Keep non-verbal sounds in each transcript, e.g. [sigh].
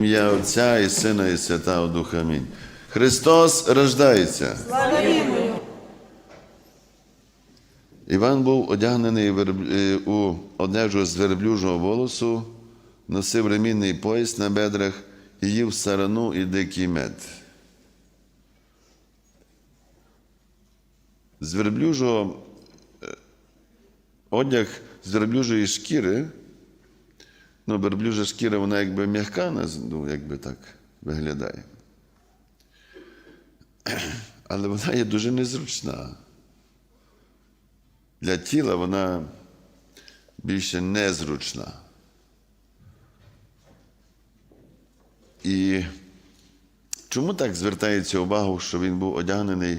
Ім'я Отця і Сина, і Святого Духа. Амінь. Христос рождається. Іван був одягнений е, у одежу з верблюжого волосу, носив ремінний пояс на бедрах і їв сарану і дикий мед. З верблюжого е, одяг з верблюжої шкіри Ну, верблюжа шкіра, вона якби м'яка, ну, якби так виглядає. Але вона є дуже незручна. Для тіла вона більше незручна. І чому так звертається увагу, що він був одягнений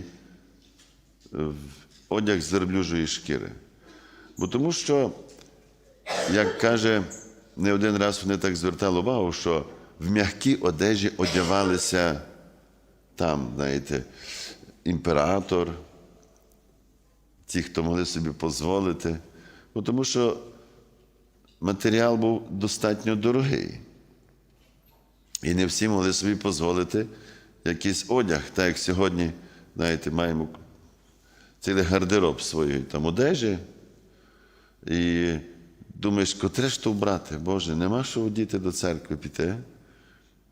в одяг з верблюжої шкіри? Бо тому що, як каже не один раз вони так звертали увагу, що в м'якій одежі одягалися там, знаєте, імператор, ті, хто могли собі дозволити. Ну, тому що матеріал був достатньо дорогий. І не всі могли собі дозволити якийсь одяг, так як сьогодні, знаєте, маємо цілий гардероб своєї там одежі. І думаєш, котре ж то вбрати? Боже, нема що одіти до церкви піти,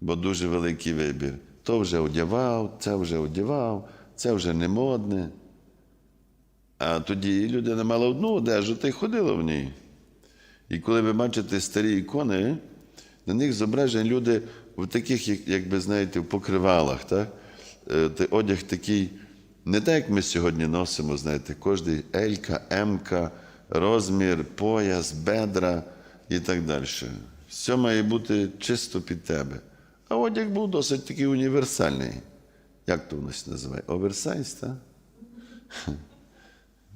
бо дуже великий вибір. То вже одягав, це вже одягав, це вже не модне. А тоді людина мала одну одежу та й ходила в ній. І коли ви бачите старі ікони, на них зображені люди в таких, як, би знаєте, в покривалах. Так? Е, Одяг такий, не так, як ми сьогодні носимо, знаєте, кожний Елька, Емка, розмір, пояс, бедра і так далі. Все має бути чисто під тебе. А одяг був досить такий універсальний. Як то нас називає? Оверсайз, так?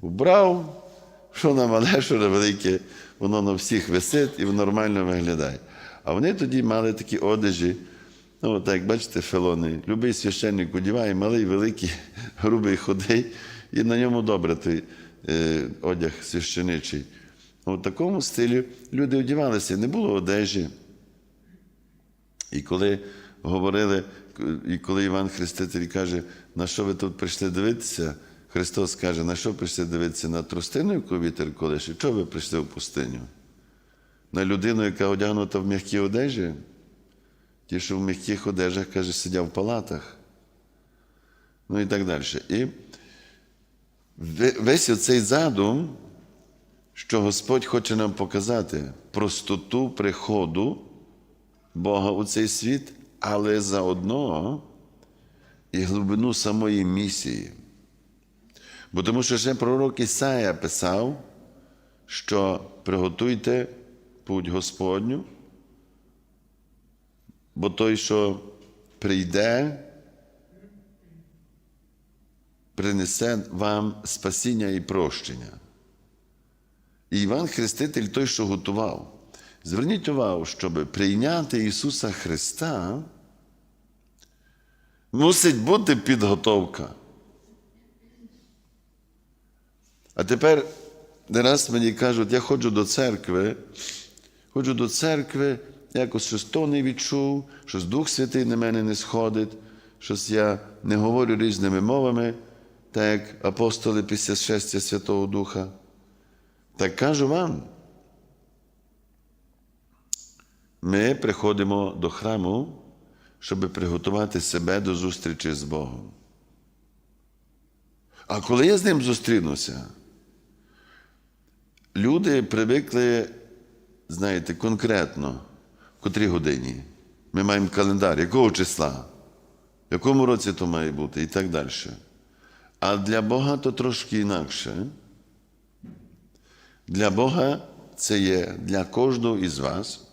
Вбрав, [laughs] що на мале, що на велике, воно на всіх висить і нормально виглядає. А вони тоді мали такі одежі, ну, от як бачите, фелони. Любий священник одіває, малий, великий, [laughs] грубий, худий, і на ньому добре е, одяг священичий. У такому стилі люди одівалися, не було одежі. І коли говорили, і коли Іван Хреститель каже, на що ви тут прийшли дивитися, Христос каже, на що прийшли дивитися на тростину, яку вітер колише? Чого ви прийшли в пустиню? На людину, яка одягнута в м'якій одежі? Ті, що в м'яких одежах, каже, сидять в палатах. Ну і так далі. І весь оцей задум, що Господь хоче нам показати простоту приходу Бога у цей світ, але заодно і глибину самої місії. Бо тому що ще пророк Ісая писав, що приготуйте путь Господню, бо той, що прийде, принесе вам спасіння і прощення. І Іван Хреститель той, що готував. Зверніть увагу, щоб прийняти Ісуса Христа, мусить бути підготовка. А тепер не раз мені кажуть, я ходжу до церкви, ходжу до церкви, якось щось то не відчув, щось Дух Святий на мене не сходить, щось я не говорю різними мовами, так як апостоли після шестя Святого Духа. Так кажу вам. Ми приходимо до храму, щоб приготувати себе до зустрічі з Богом. А коли я з ним зустрінуся, люди привикли, знаєте, конкретно, в котрій годині. Ми маємо календар, якого числа, в якому році то має бути і так далі. А для Бога то трошки інакше. Для Бога це є для кожного із вас.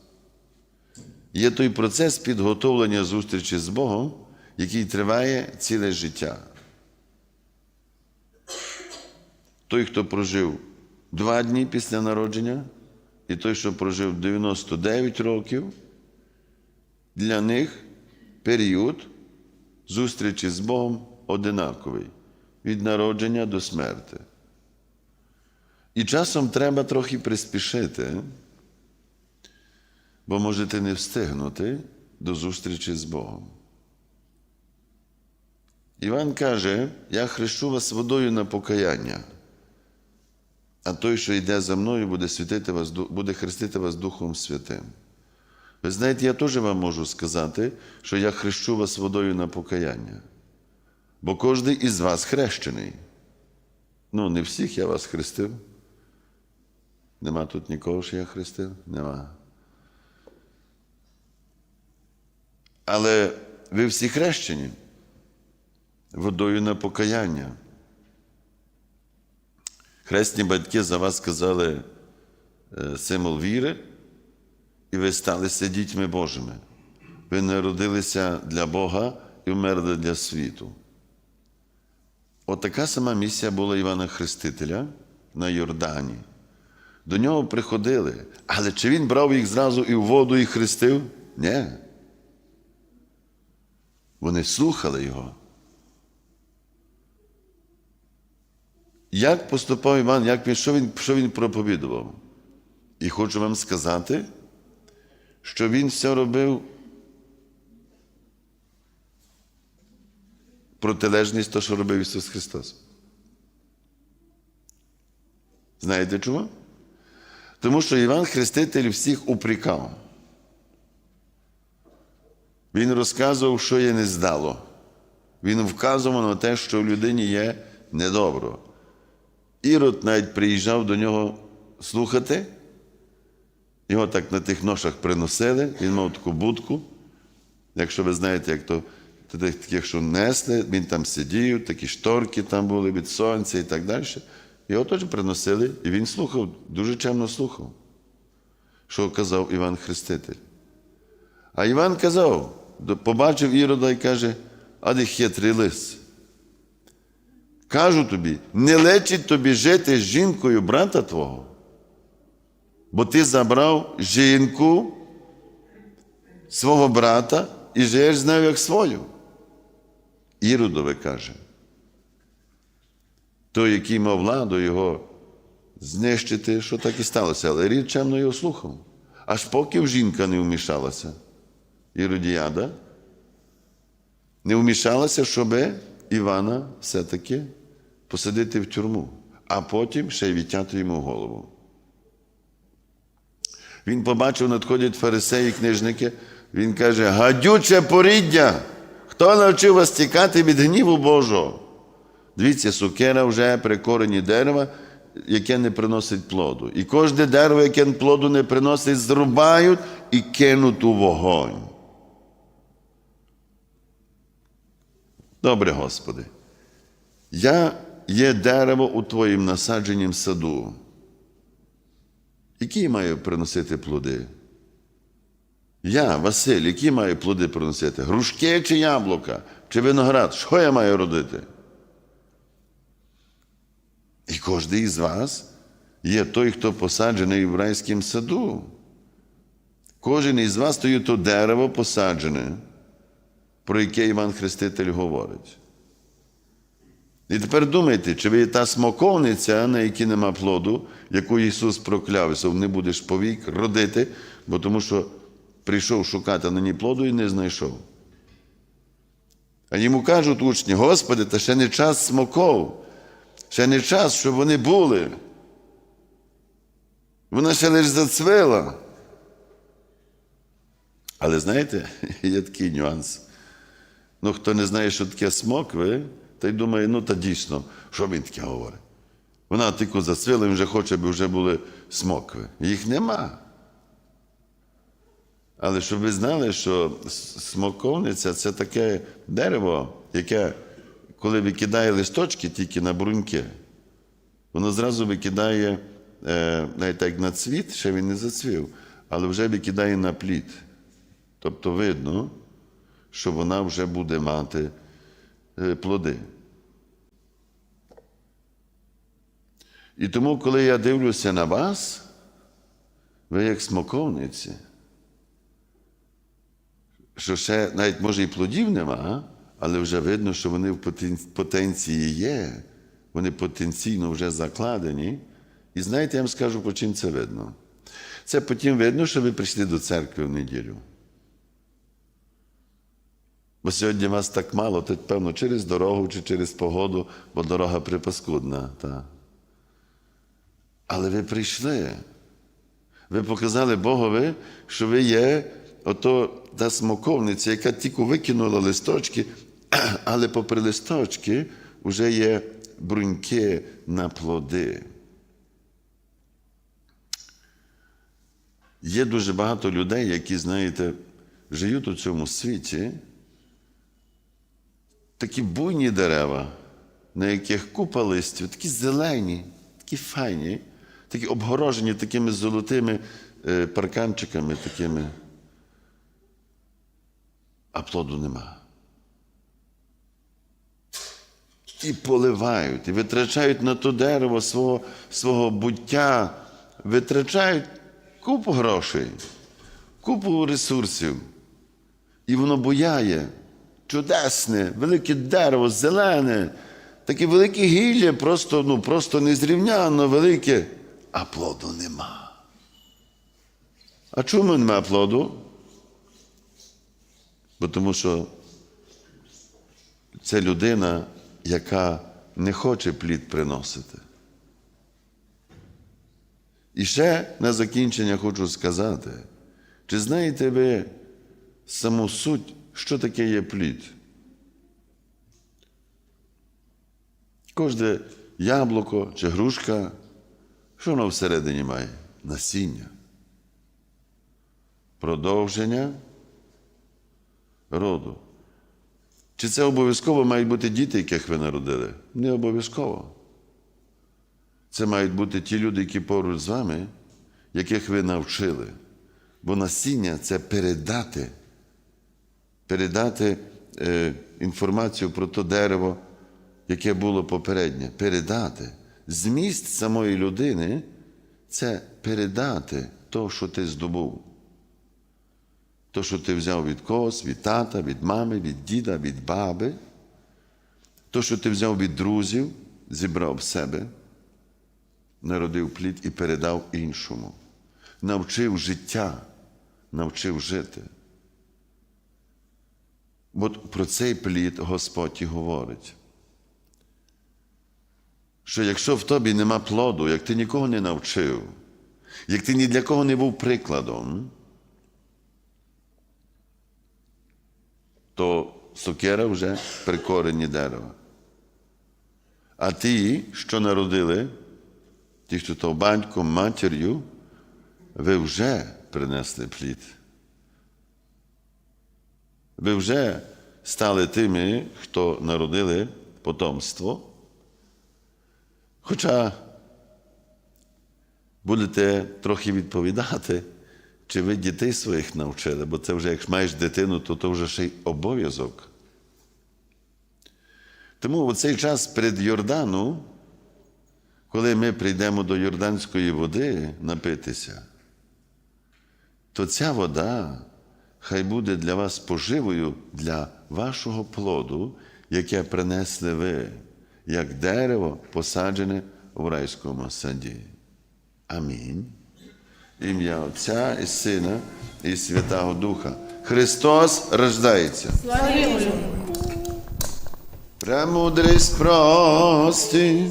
Є той процес підготовлення зустрічі з Богом, який триває ціле життя. Той, хто прожив два дні після народження, і той, що прожив 99 років, для них період зустрічі з Богом одинаковий від народження до смерти. І часом треба трохи приспішити, бо можете не встигнути, до зустрічі з Богом. Іван каже: Я хрещу вас водою на покаяння, а той, що йде за мною, буде, святити вас, буде хрестити вас Духом Святим. Ви знаєте, я теж вам можу сказати, що я хрещу вас водою на покаяння. Бо кожен із вас хрещений. Ну, не всіх я вас хрестив. Нема тут нікого, що я хрестив? Нема. Але ви всі хрещені водою на покаяння. Хресні батьки за вас сказали е, символ віри, і ви сталися дітьми Божими. Ви народилися для Бога і вмерли для світу. Отака сама місія була Івана Хрестителя на Йордані. До нього приходили. Але чи він брав їх зразу і в воду і хрестив? Ні. Вони слухали його. Як поступав Іван, як він, що, він, що він проповідував? І хочу вам сказати, що він все робив протилежність того, що робив Ісус Христос. Знаєте чому? Тому що Іван Хреститель всіх упрекав. Він розказував, що є не здало. Він вказував на те, що в людині є недобро. Ірод навіть приїжджав до нього слухати. Його так на тих ношах приносили, він мав таку будку. Якщо ви знаєте, як то таких, що несли, він там сидів, такі шторки там були від сонця і так далі. Його теж приносили, і він слухав, дуже чемно слухав, що казав Іван Хреститель. А Іван казав, побачив Ірода і каже, а де хитрий лис. Кажу тобі, не лечить тобі жити з жінкою брата твого, бо ти забрав жінку свого брата і живеш з нею як свою. Іродове каже. Той, який мав владу його знищити, що так і сталося, але рід чемно його слухав. Аж поки жінка не вмішалася. Іродіяда не вмішалася, щоб Івана все-таки посадити в тюрму, а потім ще й відтяти йому голову. Він побачив, надходять фарисеї, книжники, він каже: гадюче поріддя! Хто навчив вас тікати від гніву Божого? Дивіться, сукера вже при корені дерева, яке не приносить плоду. І кожне дерево, яке плоду не приносить, зрубають і кинуть у вогонь. Добре, Господи, я є дерево у Твоїм насадженім саду. Які маю приносити плоди? Я, Василь, які маю плоди приносити? Грушки чи яблука, чи виноград? Що я маю родити? І кожен із вас є той, хто посаджений в райському саду. Кожен із вас то є то дерево посаджене, про яке Іван Хреститель говорить. І тепер думайте, чи ви є та смоковниця, на якій нема плоду, яку Ісус прокляв, не будеш повік родити, бо тому що прийшов шукати на ній плоду і не знайшов. А йому кажуть учні, Господи, та ще не час смоков, ще не час, щоб вони були. Вона ще лише зацвила. Але знаєте, [laughs] є такий нюанс. Ну, хто не знає, що таке смокви, той думає, ну та дійсно, що він таке говорить? Вона тільки зацвіла, він вже хоче, аби вже були смокви. Їх нема. Але щоб ви знали, що смоковниця це таке дерево, яке, коли викидає листочки тільки на бруньки, воно зразу викидає, е, навіть як на цвіт, ще він не зацвів, але вже викидає на плід. Тобто видно, що вона вже буде мати е, плоди. І тому, коли я дивлюся на вас, ви як смоковниці, що ще навіть може і плодів нема, але вже видно, що вони в потенції є, вони потенційно вже закладені. І знаєте, я вам скажу, по чим це видно. Це потім видно, що ви прийшли до церкви в неділю. Бо сьогодні вас так мало, то певно через дорогу чи через погоду, бо дорога припаскудна. Та. Але ви прийшли. Ви показали Богові, що ви є ото та смоковниця, яка тільки викинула листочки, [clears throat] але попри листочки вже є бруньки на плоди. Є дуже багато людей, які, знаєте, живуть у цьому світі, такі буйні дерева, на яких купа листів, такі зелені, такі файні, такі обгорожені такими золотими е, парканчиками такими. А плоду нема. І поливають, і витрачають на то дерево свого, свого буття, витрачають купу грошей, купу ресурсів. І воно буяє. Чудесне, велике дерево, зелене, таке велике гілля, просто, ну, просто незрівняно велике, а плоду нема. А чому нема плоду? Бо тому що це людина, яка не хоче плід приносити. І ще на закінчення хочу сказати, чи знаєте ви саму суть, що таке є плід? Кожне яблуко чи грушка, що воно всередині має? Насіння. Продовження роду. Чи це обов'язково мають бути діти, яких ви народили? Не обов'язково. Це мають бути ті люди, які поруч з вами, яких ви навчили. Бо насіння це передати, передати е, інформацію про то дерево, яке було попереднє. Передати. Зміст самої людини це передати то, що ти здобув. То, що ти взяв від когось, від тата, від мами, від діда, від баби, то, що ти взяв від друзів, зібрав себе народив плід і передав іншому. Навчив життя, навчив жити. От про цей плід Господь і говорить. Що якщо в тобі нема плоду, як ти нікого не навчив, як ти ні для кого не був прикладом, то сокира вже при корені дерева. А ті, що народили, ті, хто то батьком, матір'ю, ви вже принесли плід. Ви вже стали тими, хто народили потомство. Хоча будете трохи відповідати, чи ви дітей своїх навчили, бо це вже, якщо маєш дитину, то це вже ще й обов'язок. Тому у цей час перед Йордану коли ми прийдемо до Йорданської води напитися, то ця вода хай буде для вас поживою для вашого плоду, яке принесли ви, як дерево, посаджене в райському саді. Амінь. Ім'я Отця і Сина, і Святого Духа. Христос рождається. Премудрість прості.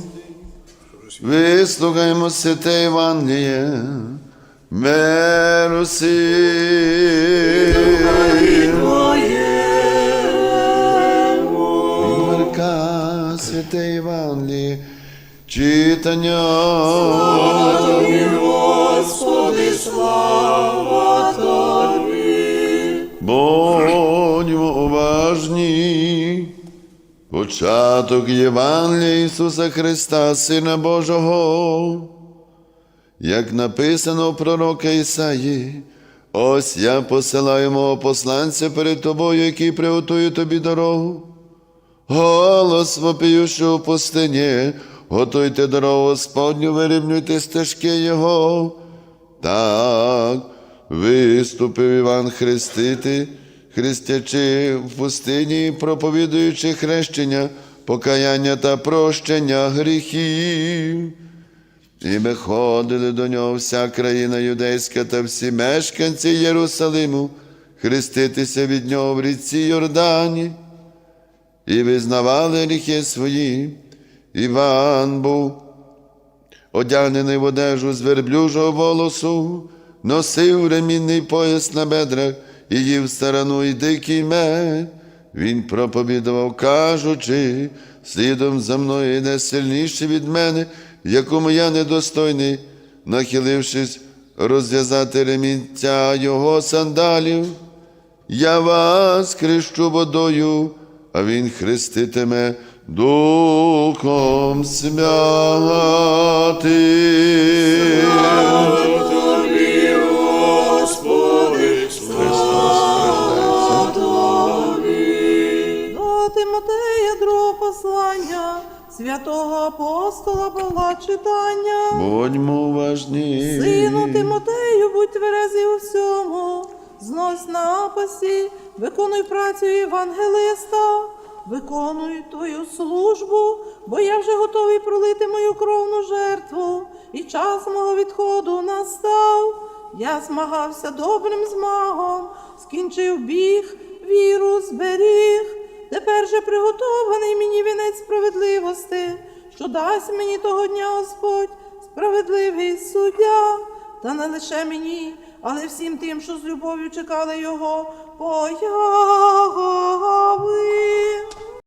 Вислухаймо святе Євангеліє, миру Від Марка, святе Євангеліє, читання. Господи, слава Тобі. Будьмо уважні. Початок Євангелія Ісуса Христа, Сина Божого, як написано в пророка Ісаї, ось я посилаю мого посланця перед тобою, який приготує тобі дорогу. Голос вопіющого в пустині, готуйте дорогу Господню, вирівнюйте стежки Його. Так виступив Іван Хрестити, хрестячи в пустині, проповідуючи хрещення, покаяння та прощення гріхів. І виходили до нього вся країна юдейська та всі мешканці Єрусалиму, хреститися від нього в річці Йордані, і визнавали гріхи свої. Іван був одягнений в одежу з верблюжого волосу, носив ремінний пояс на бедрах і їв старану і дикий мед. Він проповідував, кажучи, слідом за мною йде сильніший від мене, якому я недостойний, нахилившись розв'язати ремінця його сандалів. Я вас хрещу водою, а він хреститиме Духом Святим. Тобі, Господи, слава Тобі. До Тимотея другого послання, святого апостола Павла читання. Будьмо уважні. Сину Тимотею, будь тверезий у всьому, знось напасі, виконуй працю євангелиста, виконуй твою службу, бо я вже готовий пролити мою кровну жертву, і час мого відходу настав. Я змагався добрим змагом, скінчив біг, віру зберіг. Тепер же приготований мені вінець справедливості, що дасть мені того дня Господь, справедливий суддя, та не лише мені, але всім тим, що з любов'ю чекали його появи.